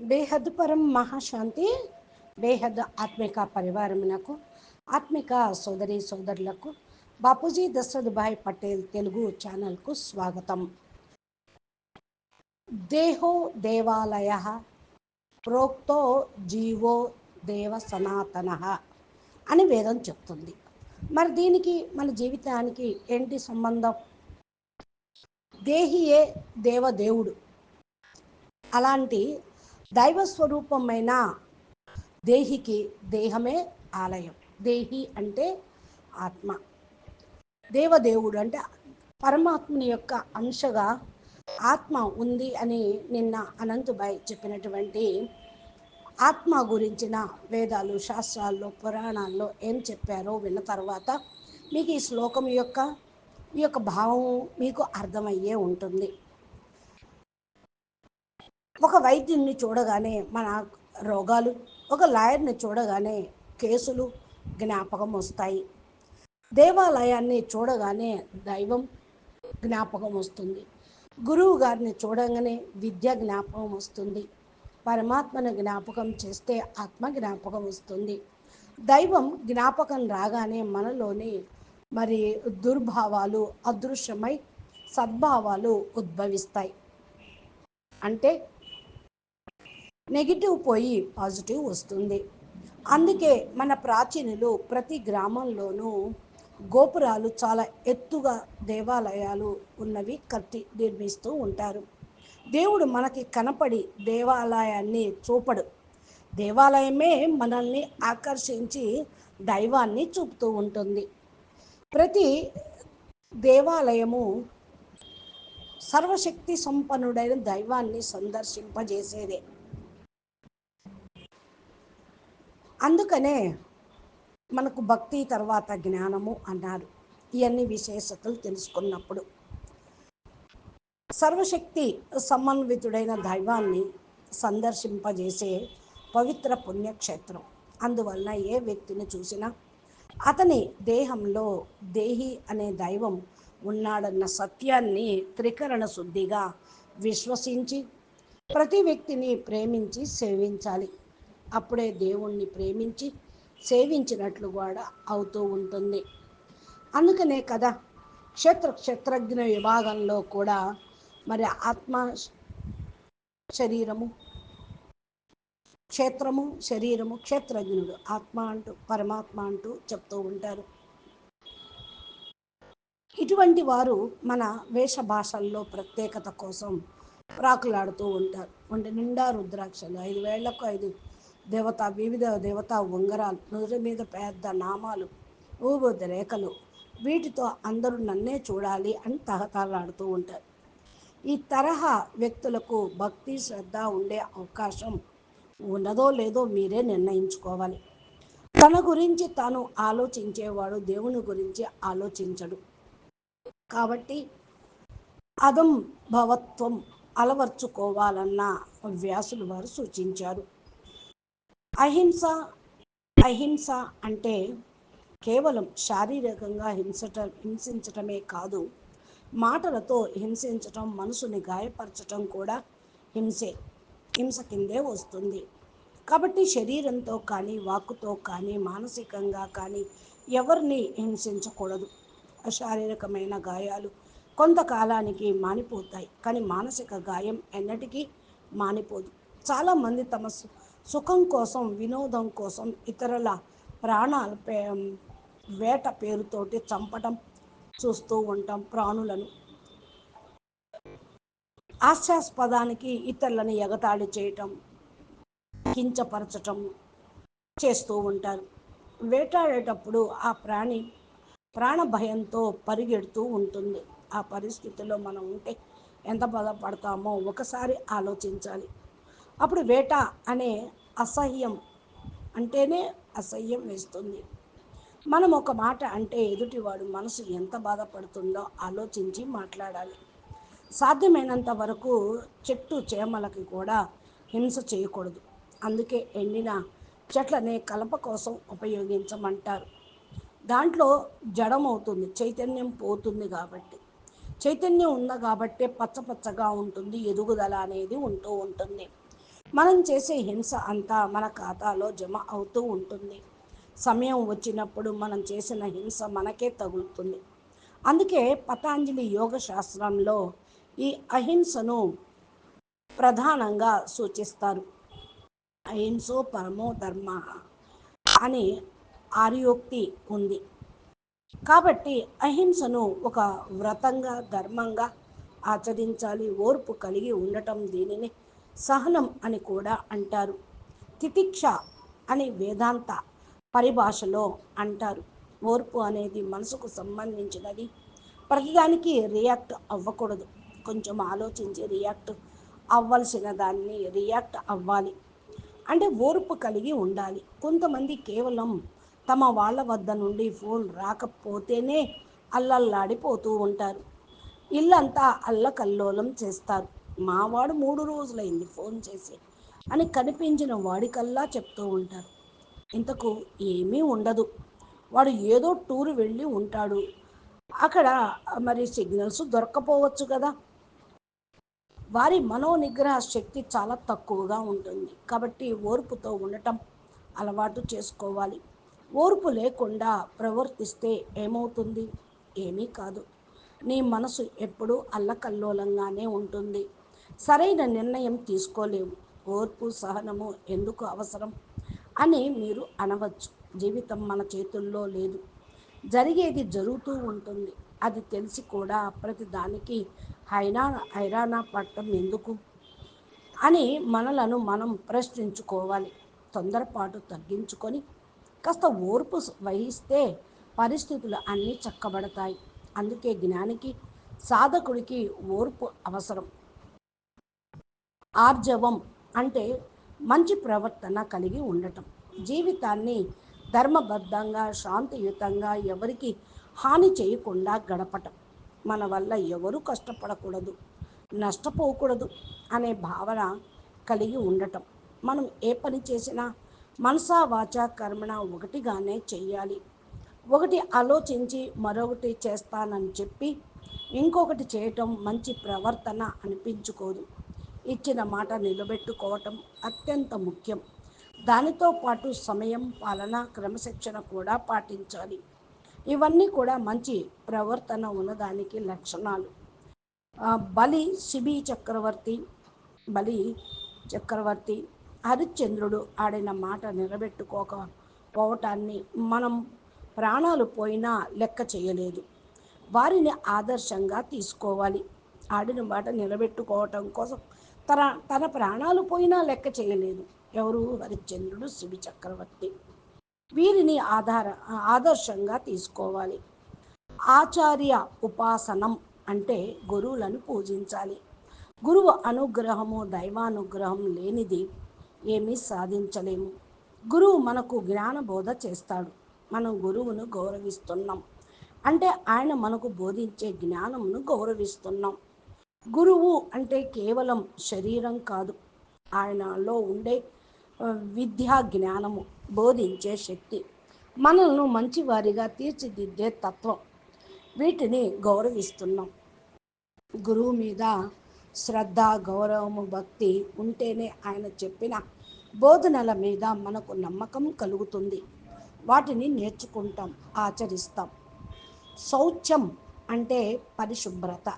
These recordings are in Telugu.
బేహద్ పరం మహాశాంతి బేహద్ ఆత్మిక పరివారమునకు ఆత్మిక సోదరి సోదరులకు బాపూజీ దశరథ్ భాయ్ పటేల్ తెలుగు ఛానల్కు స్వాగతం. దేహో దేవాలయ ప్రోక్తో జీవో దేవ సనాతన అని వేదం చెప్తుంది. మరి దీనికి మన జీవితానికి ఏంటి సంబంధం? దేహియే దేవదేవుడు. అలాంటి దైవ స్వరూపమైన దేహికి దేహమే ఆలయం. దేహి అంటే ఆత్మ. దేవదేవుడు అంటే పరమాత్మని యొక్క అంశగా ఆత్మ ఉంది అని నిన్న అనంతుబాయ్ చెప్పినటువంటి ఆత్మ గురించిన వేదాలు శాస్త్రాల్లో పురాణాల్లో ఏం చెప్పారో విన్న తర్వాత మీకు ఈ శ్లోకం యొక్క ఈ యొక్క భావం మీకు అర్థమయ్యే ఉంటుంది. ఒక వైద్యుని చూడగానే మన రోగాలు ఒక లాయర్ని చూడగానే కేసులు జ్ఞాపకం వస్తాయి. దేవాలయాన్ని చూడగానే దైవం జ్ఞాపకం వస్తుంది. గురువు గారిని చూడగానే విద్య జ్ఞాపకం వస్తుంది. పరమాత్మను జ్ఞాపకం చేస్తే ఆత్మ జ్ఞాపకం వస్తుంది. దైవం జ్ఞాపకం రాగానే మనలోని మరి దుర్భావాలు అదృశ్యమై సద్భావాలు ఉద్భవిస్తాయి. అంటే నెగిటివ్ పోయి పాజిటివ్ వస్తుంది. అందుకే మన ప్రాచీనులు ప్రతి గ్రామంలోనూ గోపురాలు చాలా ఎత్తుగా దేవాలయాలు ఉన్నవి కట్టి నిర్మిస్తూ ఉంటారు. దేవుడు మనకి కనపడి దేవాలయాన్ని చూపడు. దేవాలయమే మనల్ని ఆకర్షించి దైవాన్ని చూపుతూ ఉంటుంది. ప్రతి దేవాలయము సర్వశక్తి సంపన్నుడైన దైవాన్ని సందర్శింపజేసేదే. అందుకనే మనకు భక్తి తర్వాత జ్ఞానము అన్నారు ఇవన్నీ విశేషతలు తెలుసుకున్నప్పుడు సర్వశక్తి సమన్వితుడైన దైవాన్ని సందర్శింపజేసే పవిత్ర పుణ్యక్షేత్రం. అందువలన ఏ వ్యక్తిని చూసినా అతని దేహంలో దేహి అనే దైవం ఉన్నాడన్న సత్యాన్ని త్రికరణ శుద్ధిగా విశ్వసించి ప్రతి వ్యక్తిని ప్రేమించి సేవించాలి. అప్పుడే దేవుణ్ణి ప్రేమించి సేవించినట్లు కూడా అవుతూ ఉంటుంది. అందుకనే కదా క్షేత్ర క్షేత్రజ్ఞ విభాగంలో కూడా మరి ఆత్మ శరీరము క్షేత్రము శరీరము క్షేత్రజ్ఞుడు ఆత్మ అంటూ పరమాత్మ అంటూ చెప్తూ ఉంటారు. ఇటువంటి వారు మన వేష భాషల్లో ప్రత్యేకత కోసం ప్రాకులాడుతూ ఉంటారు. ఒంటి నిండా రుద్రాక్షలు ఐదు వేళ్ళకు ఐదు దేవత వివిధ దేవత ఉంగరాలు నుదురు మీద పెద్ద నామాలు ఊబొద్ద రేఖలు. వీటితో అందరూ నన్నే చూడాలి అని తహతలాడుతూ ఉంటారు. ఈ తరహా వ్యక్తులకు భక్తి శ్రద్ధ ఉండే అవకాశం ఉన్నదో లేదో మీరే నిర్ణయించుకోవాలి. తన గురించి తాను ఆలోచించేవాడు దేవుని గురించి ఆలోచించడు. కాబట్టి అదం భవత్వం అలవర్చుకోవాలన్న వ్యాసులు వారు సూచించారు. అహింస అహింస అంటే కేవలం శారీరకంగా హింసట హింసించటమే కాదు మాటలతో హింసించటం మనసుని గాయపరచటం కూడా హింసే హింస కిందే వస్తుంది. కాబట్టి శరీరంతో కానీ వాక్కుతో కానీ మానసికంగా కానీ ఎవరిని హింసించకూడదు. శారీరకమైన గాయాలు కొంతకాలానికి మానిపోతాయి కానీ మానసిక గాయం ఎన్నటికీ మానిపోదు. చాలామంది తమ సుఖం కోసం వినోదం కోసం ఇతరుల ప్రాణాల వేట పేరుతోటి చంపటం చూస్తూ ఉంటాం ప్రాణులను. హాస్యాస్పదానికి ఇతరులను ఎగతాళి చేయటం కించపరచటం చేస్తూ ఉంటారు. వేటాడేటప్పుడు ఆ ప్రాణి ప్రాణ భయంతో పరిగెడుతూ ఉంటుంది. ఆ పరిస్థితిలో మనం ఉంటే ఎంత బాధపడతామో ఒకసారి ఆలోచించాలి. అప్పుడు వేట అనే అసహ్యం అంటేనే అసహ్యం వేస్తుంది. మనం ఒక మాట అంటే ఎదుటివాడు మనసు ఎంత బాధపడుతుందో ఆలోచించి మాట్లాడాలి. సాధ్యమైనంత వరకు చెట్టు చేమలకి కూడా హింస చేయకూడదు. అందుకే ఎండిన చెట్లనే కలప కోసం ఉపయోగించమంటారు. దాంట్లో జడమవుతుంది చైతన్యం పోతుంది కాబట్టి. చైతన్యం ఉంది కాబట్టే పచ్చ పచ్చగా ఉంటుంది ఎదుగుదల అనేది ఉంటూ ఉంటుంది. మనం చేసే హింస అంతా మన ఖాతాలో జమ అవుతూ ఉంటుంది. సమయం వచ్చినప్పుడు మనం చేసిన హింస మనకే తగులుతుంది. అందుకే పతాంజలి యోగ శాస్త్రంలో ఈ అహింసను ప్రధానంగా సూచిస్తారు. అహింసో పరమో ధర్మ అని ఆర్యోక్తి ఉంది. కాబట్టి అహింసను ఒక వ్రతంగా ధర్మంగా ఆచరించాలి ఓర్పు కలిగి ఉండటం దీనిని సహనం అని కూడా అంటారు. తితిక్ష అని వేదాంత పరిభాషలో అంటారు. ఓర్పు అనేది మనసుకు సంబంధించినది. ప్రతిదానికి రియాక్ట్ అవ్వకూడదు. కొంచెం ఆలోచించి రియాక్ట్ అవ్వాల్సిన దాన్ని రియాక్ట్ అవ్వాలి. అంటే ఓర్పు కలిగి ఉండాలి. కొంతమంది కేవలం తమ వాళ్ళ వద్ద నుండి ఫోన్ రాకపోతేనే అల్లల్లాడిపోతూ ఉంటారు. ఇల్లంతా అల్లకల్లోలం చేస్తారు. మావాడు మూడు రోజులైంది ఫోన్ చేసి అని కనిపించిన వాడికల్లా చెప్తూ ఉంటారు. ఇంతకు ఏమీ ఉండదు. వాడు ఏదో టూర్ వెళ్ళి ఉంటాడు. అక్కడ మరి సిగ్నల్స్ దొరకపోవచ్చు కదా. వారి మనోనిగ్రహ శక్తి చాలా తక్కువగా ఉంటుంది. కాబట్టి ఓర్పుతో ఉండటం అలవాటు చేసుకోవాలి. ఓర్పు లేకుండా ప్రవర్తిస్తే ఏమవుతుంది? ఏమీ కాదు. నీ మనసు ఎప్పుడూ అల్లకల్లోలంగానే ఉంటుంది. సరైన నిర్ణయం తీసుకోలేవు ఓర్పు సహనము ఎందుకు అవసరం? అని మీరు అనవచ్చు. జీవితం మన చేతుల్లో లేదు. జరిగేది జరుగుతూ ఉంటుంది. అది తెలిసి కూడా ప్రతి దానికి హైనా హైరానా పట్టం ఎందుకు? అని మనలను మనం ప్రశ్నించుకోవాలి. తొందరపాటు తగ్గించుకొని కాస్త ఓర్పు వహిస్తే పరిస్థితులు అన్నీ చక్కబడతాయి. అందుకే జ్ఞానికి సాధకుడికి ఓర్పు అవసరం. ఆర్జవం అంటే మంచి ప్రవర్తన కలిగి ఉండటం. జీవితాన్ని ధర్మబద్ధంగా శాంతియుతంగా ఎవరికి హాని చేయకుండా గడపటం మన వల్ల ఎవరు కష్టపడకూడదు నష్టపోకూడదు అనే భావన కలిగి ఉండటం. మనం ఏ పని చేసినా మనసా వాచ కర్మణ ఒకటిగానే చెయ్యాలి. ఒకటి ఆలోచించి మరొకటి చేస్తానని చెప్పి ఇంకొకటి చేయటం మంచి ప్రవర్తన అనిపించుకోదు. ఇచ్చిన మాట నిలబెట్టుకోవటం అత్యంత ముఖ్యం. దానితో పాటు సమయం పాలన క్రమశిక్షణ కూడా పాటించాలి. ఇవన్నీ కూడా మంచి ప్రవర్తన ఉన్నదానికి లక్షణాలు. బలి శిబి చక్రవర్తి బలి చక్రవర్తి హరిశ్చంద్రుడు ఆడిన మాట నిలబెట్టుకోకపోవటాన్ని మనం ప్రాణాలు పోయినా లెక్క చేయలేదు. వారిని ఆదర్శంగా తీసుకోవాలి. ఆడిన మాట నిలబెట్టుకోవటం కోసం తన తన ప్రాణాలు పోయినా లెక్క చేయలేదు. ఎవరు? హరిశ్చంద్రుడు శివి చక్రవర్తి. వీరిని ఆధార ఆదర్శంగా తీసుకోవాలి. ఆచార్య ఉపాసనం అంటే గురువులను పూజించాలి. గురువు అనుగ్రహము దైవానుగ్రహం లేనిది ఏమీ సాధించలేము. గురువు మనకు జ్ఞానబోధ చేస్తాడు. మనం గురువును గౌరవిస్తున్నాం. అంటే ఆయన మనకు బోధించే జ్ఞానమును గౌరవిస్తున్నాం. గురువు అంటే కేవలం శరీరం కాదు. ఆయనలో ఉండే విద్యా జ్ఞానము బోధించే శక్తి. మనల్ని మంచివారిగా తీర్చిదిద్దే తత్వం. వీటిని గౌరవిస్తున్నాం. గురువు మీద శ్రద్ధ గౌరవము భక్తి ఉంటేనే ఆయన చెప్పిన బోధనల మీద మనకు నమ్మకం కలుగుతుంది. వాటిని నేర్చుకుంటాం ఆచరిస్తాం. శౌచం అంటే పరిశుభ్రత.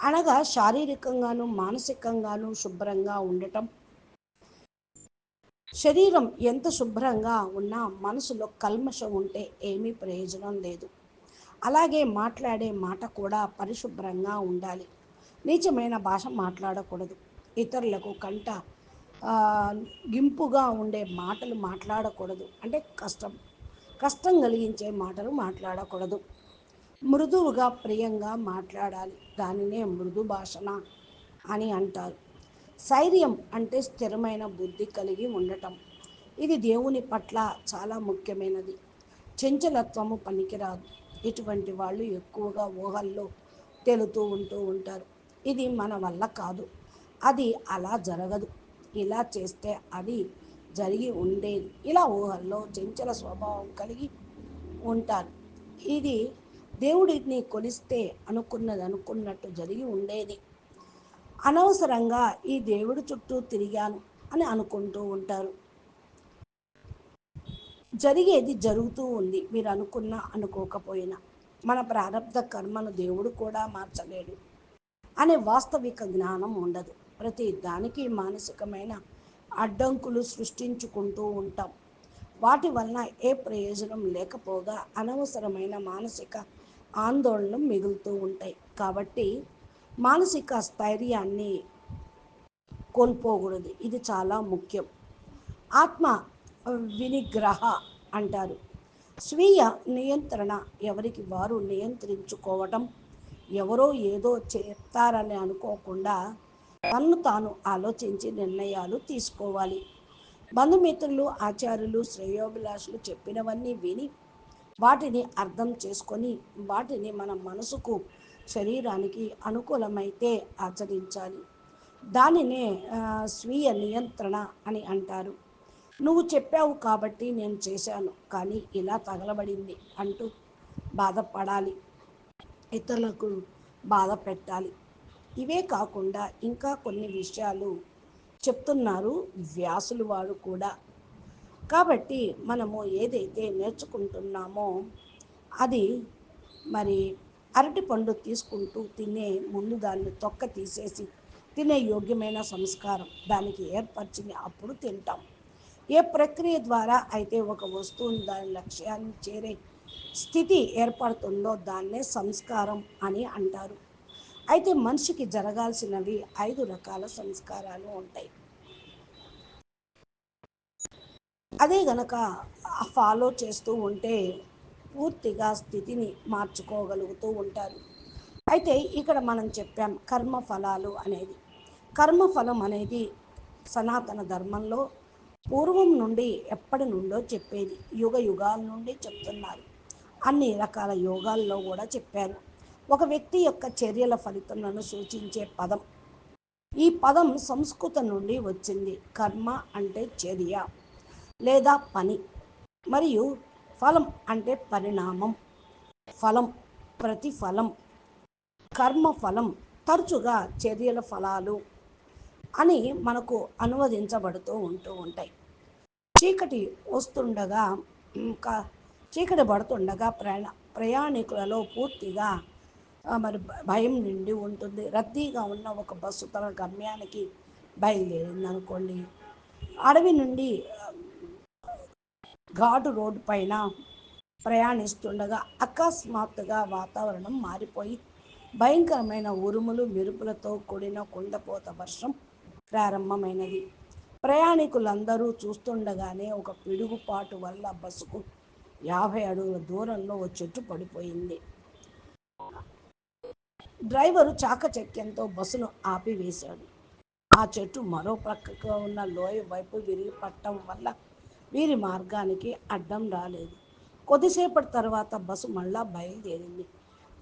అనగా శారీరకంగాను మానసికంగాను శుభ్రంగా ఉండటం. శరీరం ఎంత శుభ్రంగా ఉన్నా మనసులో కల్మషం ఉంటే ఏమీ ప్రయోజనం లేదు. అలాగే మాట్లాడే మాట కూడా పరిశుభ్రంగా ఉండాలి. నీచమైన భాష మాట్లాడకూడదు. ఇతరులకు కంట గింపుగా ఉండే మాటలు మాట్లాడకూడదు. అంటే కష్టం. కష్టం కలిగించే మాటలు మాట్లాడకూడదు. మృదువుగా ప్రియంగా మాట్లాడాలి. దానినే మృదు భాషణ అని అంటారు. శైర్యం అంటే స్థిరమైన బుద్ధి కలిగి ఉండటం. ఇది దేవుని పట్ల చాలా ముఖ్యమైనది. చెంచలత్వము పనికిరాదు. ఇటువంటి వాళ్ళు ఎక్కువగా ఊహల్లో తెలుతూ ఉంటూ ఉంటారు. ఇది మన వల్ల కాదు. అది అలా జరగదు. ఇలా చేస్తే అది జరిగి ఉండేది. ఇలా ఊహల్లో చెంచల స్వభావం కలిగి ఉంటారు. ఇది దేవుడిని కొలిస్తే అనుకున్నది అనుకున్నట్టు జరిగి ఉండేది. అనవసరంగా ఈ దేవుడి చుట్టూ తిరిగాను అని అనుకుంటూ ఉంటారు. జరిగేది జరుగుతూ ఉంది. మీరు అనుకున్నా అనుకోకపోయినా మన ప్రారంభ కర్మను దేవుడు కూడా మార్చలేడు అనే వాస్తవిక జ్ఞానం ఉండదు. ప్రతి దానికి మానసికమైన అడ్డంకులు సృష్టించుకుంటూ ఉంటాం. వాటి వలన ఏ ప్రయోజనం లేకపోగా అనవసరమైన మానసిక ఆందోళనలు మిగులుతూ ఉంటాయి. కాబట్టి మానసిక స్థైర్యాన్ని కోల్పోకూడదు. ఇది చాలా ముఖ్యం. ఆత్మ వినిగ్రహ అంటారు. స్వీయ నియంత్రణ ఎవరికి వారు నియంత్రించుకోవటం ఎవరో ఏదో చేస్తారని అనుకోకుండా తన్ను తాను ఆలోచించి నిర్ణయాలు తీసుకోవాలి. బంధుమిత్రులు ఆచార్యులు శ్రేయోభిలాషులు చెప్పినవన్నీ విని వాటిని అర్థం చేసుకొని వాటిని మన మనసుకు శరీరానికి అనుకూలమైతే ఆచరించాలి. దానినే స్వీయ నియంత్రణ అని అంటారు. నువ్వు చెప్పావు కాబట్టి నేను చేశాను కానీ ఇలా తగలబడింది అంటూ బాధపడాలి. ఇతరులకు బాధ పెట్టాలి. ఇవే కాకుండా ఇంకా కొన్ని విషయాలు చెప్తున్నారు వ్యాసులు వారు కూడా. కాబట్టి మనము ఏదైతే నేర్చుకుంటున్నామో అది మరి అరటి పండు తీసుకుంటూ తినే ముందు దాన్ని తొక్క తీసేసి తినే యోగ్యమైన సంస్కారం దానికి ఏర్పరిచింది అప్పుడు తింటాం. ఏ ప్రక్రియ ద్వారా అయితే ఒక వస్తువుని దాని లక్ష్యాన్ని చేరే స్థితి ఏర్పడుతుందో దాన్నే సంస్కారం అని అంటారు. అయితే మనిషికి జరగాల్సినవి ఐదు రకాల సంస్కారాలు ఉంటాయి. అదే గనక ఫాలో చేస్తూ ఉంటే పూర్తిగా స్థితిని మార్చుకోగలుగుతూ ఉంటారు. అయితే ఇక్కడ మనం చెప్పాం కర్మ ఫలాలు అనేది. కర్మఫలం అనేది సనాతన ధర్మంలో పూర్వం నుండి ఎప్పటి నుండో చెప్పేది. యుగ యుగాల నుండి చెప్తున్నారు. అన్ని రకాల యోగాల్లో కూడా చెప్పారు. ఒక వ్యక్తి యొక్క చర్యల ఫలితాలను సూచించే పదం. ఈ పదం సంస్కృతం నుండి వచ్చింది. కర్మ అంటే చర్య. లేదా పని. మరియు ఫలం అంటే పరిణామం. ఫలం ప్రతిఫలం. కర్మ ఫలం తరచుగా చర్యల ఫలాలు అని మనకు అనువదించబడుతూ ఉంటూ ఉంటాయి. చీకటి వస్తుండగా ఇంకా చీకటి పడుతుండగా ప్రయాణ ప్రయాణికులలో పూర్తిగా మరి భయం నిండి ఉంటుంది. రద్దీగా ఉన్న ఒక బస్సు తన గమ్యానికి బయలుదేరింది అనుకోండి అడవి నుండి ఘాటు రోడ్డు పైన ప్రయాణిస్తుండగా అకస్మాత్తుగా వాతావరణం మారిపోయి భయంకరమైన ఉరుములు మెరుపులతో కూడిన కుండపోత వర్షం ప్రారంభమైనది. ప్రయాణికులందరూ చూస్తుండగానే ఒక పిడుగుపాటు వల్ల బస్సుకు యాభై అడుగుల దూరంలో ఓ చెట్టు పడిపోయింది. డ్రైవరు చాకచక్యంతో బస్సును ఆపివేశాడు. ఆ చెట్టు మరో ప్రక్కగా ఉన్న లోయ వైపు విరిగి పట్టడం వల్ల వీరి మార్గానికి అడ్డం రాలేదు. కొద్దిసేపటి తర్వాత బస్సు మళ్ళా బయలుదేరింది.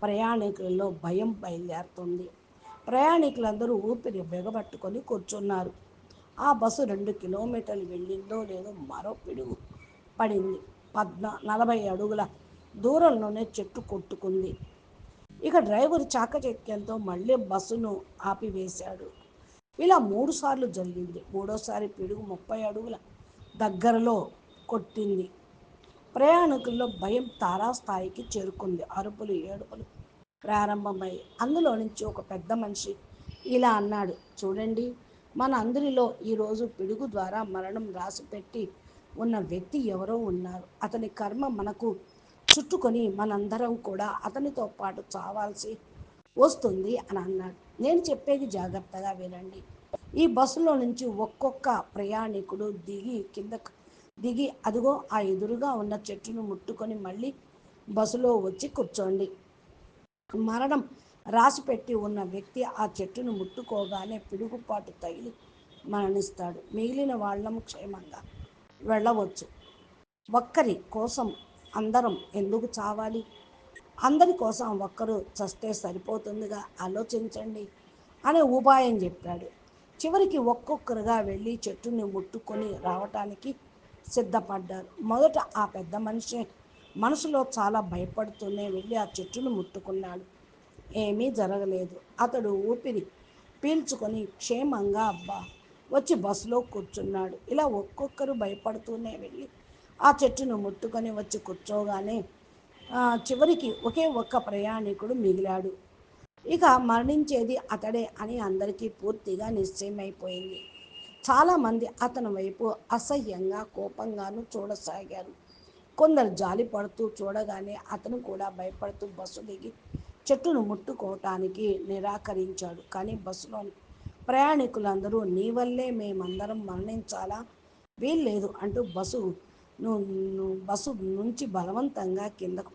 ప్రయాణికులలో భయం బయలుదేరుతుంది. ప్రయాణికులందరూ ఊపిరి బిగబట్టుకొని కూర్చున్నారు. ఆ బస్సు రెండు కిలోమీటర్లు వెళ్ళిందో లేదో మరో పిడుగు పడింది. పద్నా నలభై అడుగుల దూరంలోనే చెట్టు కొట్టుకుంది. ఇక డ్రైవర్ చాకచక్యంతో మళ్ళీ బస్సును ఆపివేశాడు. ఇలా మూడు సార్లు జరిగింది. మూడోసారి పిడుగు ముప్పై అడుగుల దగ్గరలో కొట్టింది. ప్రయాణికుల్లో భయం తారాస్థాయికి చేరుకుంది. అరుపులు ఏడుపులు ప్రారంభమై అందులో నుంచి ఒక పెద్ద మనిషి ఇలా అన్నాడు చూడండి మన అందరిలో ఈరోజు పిడుగు ద్వారా మరణం రాసిపెట్టి ఉన్న వ్యక్తి ఎవరో ఉన్నారు. అతని కర్మ మనకు చుట్టుకొని మనందరం కూడా అతనితో పాటు చావాల్సి వస్తుంది అని అన్నాడు. నేను చెప్పేది జాగ్రత్తగా వినండి. ఈ బస్సులో నుంచి ఒక్కొక్క ప్రయాణికుడు దిగి కింద దిగి అదిగో ఆ ఎదురుగా ఉన్న చెట్టును ముట్టుకొని మళ్ళీ బస్సులో వచ్చి కూర్చోండి. మరణం రాసిపెట్టి ఉన్న వ్యక్తి ఆ చెట్టును ముట్టుకోగానే పిడుగుపాటు తగిలి మరణిస్తాడు. మిగిలిన వాళ్ళం క్షేమంగా వెళ్ళవచ్చు. ఒక్కరి కోసం అందరం ఎందుకు చావాలి? అందరి కోసం ఒక్కరు చస్తే సరిపోతుందిగా? ఆలోచించండి అనే ఉపాయం చెప్పాడు. చివరికి ఒక్కొక్కరుగా వెళ్ళి చెట్టుని ముట్టుకొని రావటానికి సిద్ధపడ్డారు. మొదట ఆ పెద్ద మనిషి మనసులో చాలా భయపడుతూనే వెళ్ళి ఆ చెట్టును ముట్టుకున్నాడు. ఏమీ జరగలేదు. అతడు ఊపిరి పీల్చుకొని క్షేమంగా అబ్బా వచ్చి బస్సులో కూర్చున్నాడు. ఇలా ఒక్కొక్కరు భయపడుతూనే వెళ్ళి ఆ చెట్టును ముట్టుకొని వచ్చి కూర్చోగానే చివరికి ఒకే ఒక్క ప్రయాణికుడు మిగిలాడు. ఇక మరణించేది అతడే అని అందరికీ పూర్తిగా నిశ్చయమైపోయింది. చాలామంది అతని వైపు అసహ్యంగా కోపంగాను చూడసాగారు. కొందరు జాలి పడుతూ చూడగానే అతను కూడా భయపడుతూ బస్సు దిగి చెట్టును ముట్టుకోవటానికి నిరాకరించాడు. కానీ బస్సులోని ప్రయాణికులందరూ నీ వల్లే మేమందరం మరణించాలా? వీల్లేదు అంటూ బస్సు బస్సు నుంచి బలవంతంగా కిందకు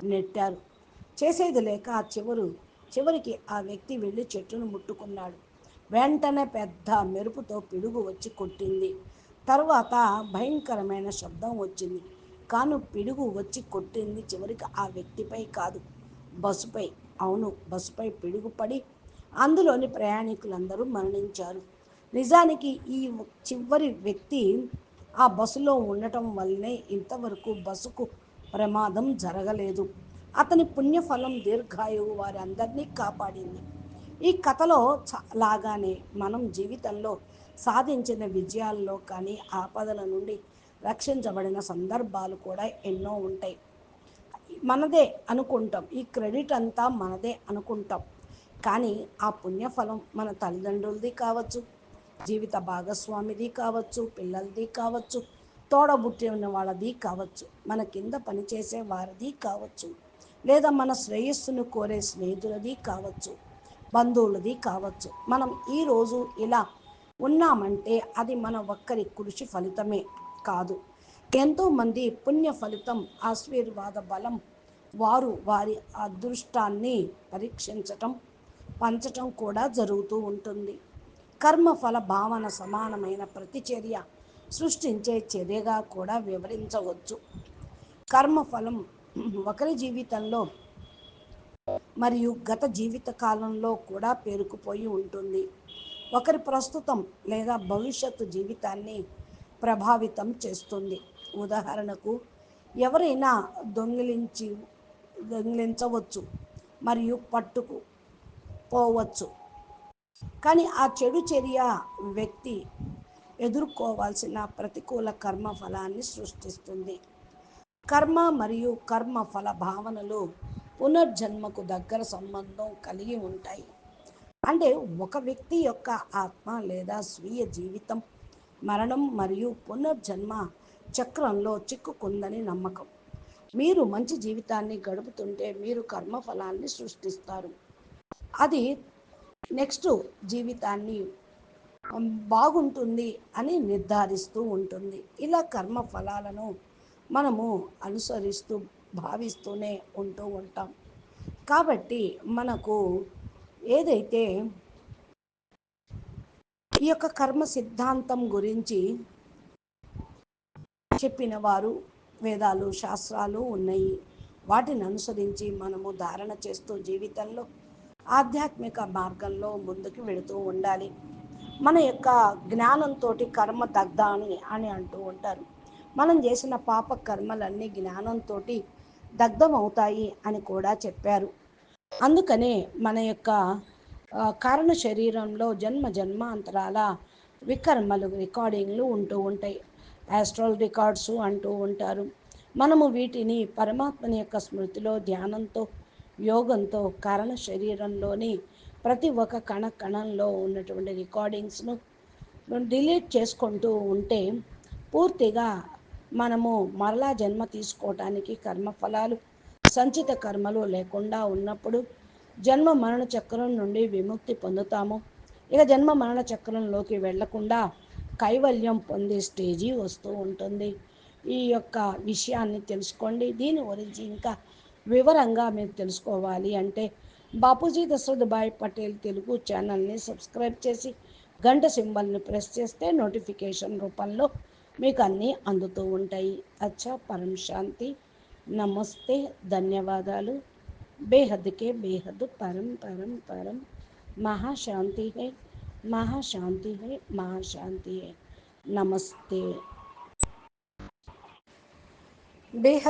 నెట్టారు. చేసేది లేక చివరు చివరికి ఆ వ్యక్తి వెళ్ళి చెట్టును ముట్టుకున్నాడు. వెంటనే పెద్ద మెరుపుతో పిడుగు వచ్చి కొట్టింది. తర్వాత భయంకరమైన శబ్దం వచ్చింది. కాను పిడుగు వచ్చి కొట్టింది చివరికి ఆ వ్యక్తిపై కాదు బస్సుపై. అవును బస్సుపై పిడుగుపడి అందులోని ప్రయాణికులందరూ మరణించారు. నిజానికి ఈ చివరి వ్యక్తి ఆ బస్సులో ఉండటం వల్లనే ఇంతవరకు బస్సుకు ప్రమాదం జరగలేదు. అతని పుణ్యఫలం దీర్ఘాయువు వారందరినీ కాపాడింది. ఈ కథలో లాగానే మనం జీవితంలో సాధించిన విజయాల్లో కానీ ఆపదల నుండి రక్షించబడిన సందర్భాలు కూడా ఎన్నో ఉంటాయి. మనదే అనుకుంటాం. ఈ క్రెడిట్ అంతా మనదే అనుకుంటాం. కానీ ఆ పుణ్యఫలం మన తల్లిదండ్రులది కావచ్చు జీవిత భాగస్వామిది కావచ్చు పిల్లలది కావచ్చు తోడబుట్టిన వాళ్ళది కావచ్చు మన కింద పనిచేసే వారిది కావచ్చు. లేదా మన శ్రేయస్సును కోరే స్నేహితులది కావచ్చు బంధువులది కావచ్చు. మనం ఈరోజు ఇలా ఉన్నామంటే అది మన ఒక్కరి కృషి ఫలితమే కాదు. ఎంతోమంది పుణ్య ఫలితం ఆశీర్వాద బలం వారు వారి అదృష్టాన్ని పరీక్షించటం పంచటం కూడా జరుగుతూ ఉంటుంది. కర్మఫల భావన సమానమైన ప్రతిచర్య సృష్టించే చర్యగా కూడా వివరించవచ్చు. కర్మఫలం ఒకరి జీవితంలో మరియు గత జీవిత కాలంలో కూడా పేరుకుపోయి ఉంటుంది. ఒకరి ప్రస్తుతం లేదా భవిష్యత్తు జీవితాన్ని ప్రభావితం చేస్తుంది. ఉదాహరణకు ఎవరైనా దొంగిలించి దొంగిలించవచ్చు మరియు పట్టుకు పోవచ్చు కానీ ఆ చెడు చర్య వ్యక్తి ఎదుర్కోవాల్సిన ప్రతికూల కర్మ ఫలాన్ని సృష్టిస్తుంది. కర్మ మరియు కర్మ ఫల భావనలు పునర్జన్మకు దగ్గర సంబంధం కలిగి ఉంటాయి. అంటే ఒక వ్యక్తి యొక్క ఆత్మ లేదా స్వీయ జీవితం మరణం మరియు పునర్జన్మ చక్రంలో చిక్కుకుందని నమ్మకం. మీరు మంచి జీవితాన్ని గడుపుతుంటే మీరు కర్మఫలాన్ని సృష్టిస్తారు. అది నెక్స్ట్ జీవితాన్ని బాగుంటుంది అని నిర్ధారిస్తూ ఉంటుంది. ఇలా కర్మ ఫలాలను మనము అనుసరిస్తూ భావిస్తూనే ఉంటూ ఉంటాం. కాబట్టి మనకు ఏదైతే ఈ యొక్క కర్మ సిద్ధాంతం గురించి చెప్పిన వారు వేదాలు శాస్త్రాలు ఉన్నాయి. వాటిని అనుసరించి మనము ధారణ చేస్తూ జీవితంలో ఆధ్యాత్మిక మార్గంలో ముందుకు వెళుతూ ఉండాలి. మన యొక్క జ్ఞానంతో కర్మ దగ్ధాని అని అంటూ ఉంటారు. మనం చేసిన పాప కర్మలన్నీ జ్ఞానంతో దగ్ధమవుతాయి అని కూడా చెప్పారు. అందుకనే మన యొక్క కారణ శరీరంలో జన్మ జన్మాంతరాల వికర్మలు రికార్డింగ్లు ఉంటూ ఉంటాయి. యాస్ట్రల్ రికార్డ్స్ అంటూ ఉంటారు. మనము వీటిని పరమాత్మని యొక్క స్మృతిలో ధ్యానంతో యోగంతో కారణ శరీరంలోని ప్రతి ఒక్క కణ కణంలో ఉన్నటువంటి రికార్డింగ్స్ను డిలీట్ చేసుకుంటూ ఉంటే పూర్తిగా మనము మరలా జన్మ తీసుకోవటానికి కర్మఫలాలు సంచిత కర్మలు లేకుండా ఉన్నప్పుడు జన్మ మరణ చక్రం నుండి విముక్తి పొందుతాము. ఇక జన్మ మరణ చక్రంలోకి వెళ్ళకుండా కైవల్యం పొందే స్టేజీ వస్తూ ఉంటుంది. ఈ యొక్క విషయాన్ని తెలుసుకోండి. దీని గురించి ఇంకా వివరంగా మీరు తెలుసుకోవాలి అంటే బాపూజీ దశరథభాయ్ పటేల్ తెలుగు ఛానల్ని సబ్స్క్రైబ్ చేసి గంట సింబల్ని ప్రెస్ చేస్తే నోటిఫికేషన్ రూపంలో మీకు అన్నీ అందుతూ ఉంటాయి. అచ్చా పరం శాంతి నమస్తే. ధన్యవాదాలు. బేహద్కే బేహద్ పరం పరం పరం. మహాశాంతి హే మహాశాంతి హే మహాశాంతి హే నమస్తే. బేహద్